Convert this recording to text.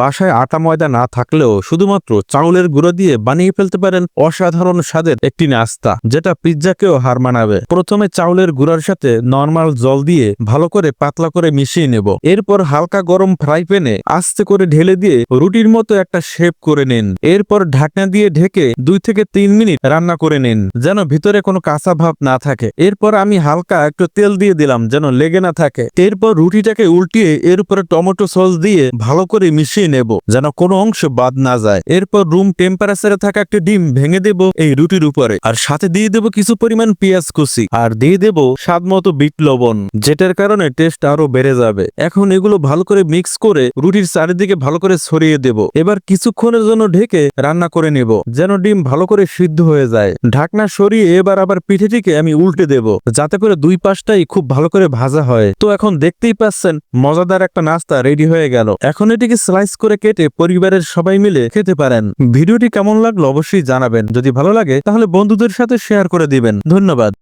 বাসায় আটা ময়দা না থাকলেও শুধুমাত্র চাউলের গুঁড়ো দিয়ে বানিয়ে ফেলতে পারেন অসাধারণ স্বাদের একটি নাস্তা, যেটা পিৎজাকেও হার মানাবে। প্রথমে চাউলের গুঁড়ার সাথে নর্মাল জল দিয়ে ভালো করে পাতলা করে মিশিয়ে নেব। এরপর হালকা গরম ফ্রাই প্যানে আস্তে করে ঢেলে দিয়ে রুটির মতো একটা শেপ করে নিন। এরপর ঢাকনা দিয়ে ঢেকে দুই থেকে তিন মিনিট রান্না করে নিন, যেন ভিতরে কোনো কাঁচা ভাব না থাকে। এরপর আমি হালকা একটু তেল দিয়ে দিলাম, যেন লেগে না থাকে। এরপর রুটিটাকে উল্টিয়ে এর উপরে টমেটো সস দিয়ে ভালো করে মিশিয়ে নেব, যেন কোনো অংশ বাদ না যায়। এরপর রুম টেম্পারেচারে থাকা একটা ডিম ভেঙে দেব এই রুটির উপরে। আর সাথে দিয়ে দেব কিছু পরিমাণ পেঁয়াজ কুচি। আর দিয়ে দেব স্বাদ মতো বিট লবণ, যেটার কারণে টেস্ট আরও বেড়ে যাবে। এখন এগুলো ভালো করে মিক্স করে রুটির চারিদিকে ভালো করে ছড়িয়ে দেব। এবার কিছুক্ষণের জন্য ঢেকে রান্না করে নেব, যেন ডিম ভালো করে সিদ্ধ হয়ে যায়। ঢাকনা সরিয়ে এবার আবার পিঠেটিকে আমি উল্টে দেব, যাতে করে দুই পাশটাই খুব ভালো করে ভাজা হয়। তো এখন দেখতেই পাচ্ছেন, মজাদার একটা নাস্তা রেডি হয়ে গেল। এখন এটিকে স্লাইস করে কেটে পরিবারের সবাই মিলে খেতে পারেন। ভিডিওটি কেমন লাগল অবশ্যই জানাবেন। যদি ভালো লাগে, তাহলে বন্ধুদের সাথে শেয়ার করে দিবেন। ধন্যবাদ।